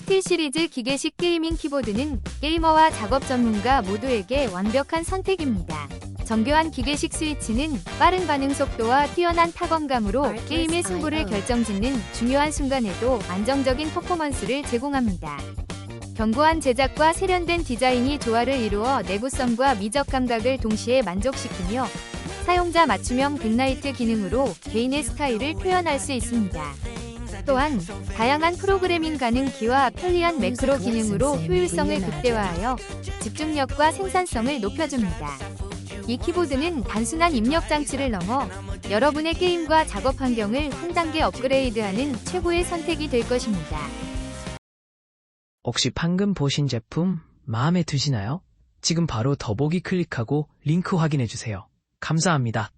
스틸 시리즈 기계식 게이밍 키보드는 게이머와 작업 전문가 모두에게 완벽한 선택입니다. 정교한 기계식 스위치는 빠른 반응 속도와 뛰어난 타건감으로 게임의 승부를 결정짓는 중요한 순간에도 안정적인 퍼포먼스를 제공합니다. 견고한 제작과 세련된 디자인이 조화를 이루어 내구성과 미적 감각을 동시에 만족시키며 사용자 맞춤형 백라이트 기능으로 개인의 스타일을 표현할 수 있습니다. 또한 다양한 프로그래밍 가능키와 편리한 매크로 기능으로 효율성을 극대화하여 집중력과 생산성을 높여줍니다. 이 키보드는 단순한 입력 장치를 넘어 여러분의 게임과 작업 환경을 한 단계 업그레이드하는 최고의 선택이 될 것입니다. 혹시 방금 보신 제품 마음에 드시나요? 지금 바로 더보기 클릭하고 링크 확인해 주세요. 감사합니다.